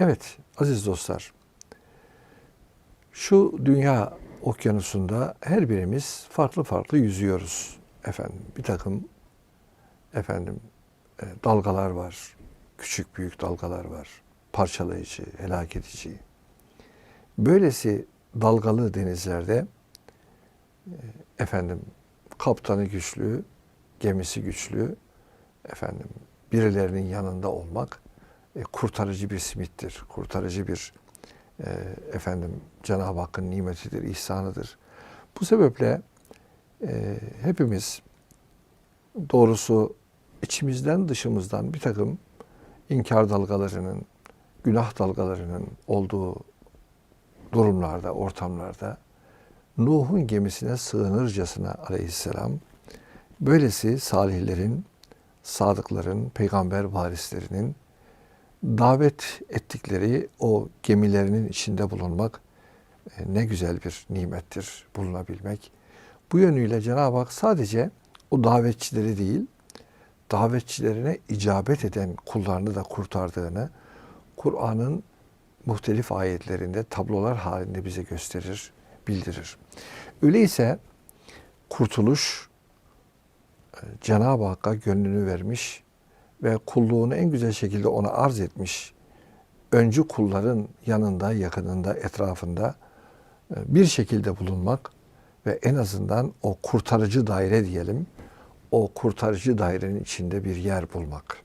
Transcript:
Evet aziz dostlar. Şu dünya okyanusunda her birimiz farklı farklı yüzüyoruz. Efendim bir takım efendim e, dalgalar var. Küçük büyük dalgalar var. Parçalayıcı, helak edici. Böylesi dalgalı denizlerde e, efendim kaptanı güçlü, gemisi güçlü, efendim birilerinin yanında olmak e, kurtarıcı bir simittir. Kurtarıcı bir e, efendim Cenab-ı Hakk'ın nimetidir, ihsanıdır. Bu sebeple e, hepimiz doğrusu içimizden dışımızdan bir takım inkar dalgalarının, günah dalgalarının olduğu durumlarda, ortamlarda Nuh'un gemisine sığınırcasına aleyhisselam böylesi salihlerin, sadıkların, peygamber varislerinin davet ettikleri o gemilerinin içinde bulunmak e, ne güzel bir nimettir bulunabilmek. Bu yönüyle Cenab-ı Hak sadece o davetçileri değil, davetçilerine icabet eden kullarını da kurtardığını Kur'an'ın muhtelif ayetlerinde tablolar halinde bize gösterir, bildirir. Öyleyse kurtuluş e, Cenab-ı Hakk'a gönlünü vermiş ve kulluğunu en güzel şekilde ona arz etmiş öncü kulların yanında, yakınında, etrafında e, bir şekilde bulunmak ve en azından o kurtarıcı daire diyelim, o kurtarıcı dairenin içinde bir yer bulmak.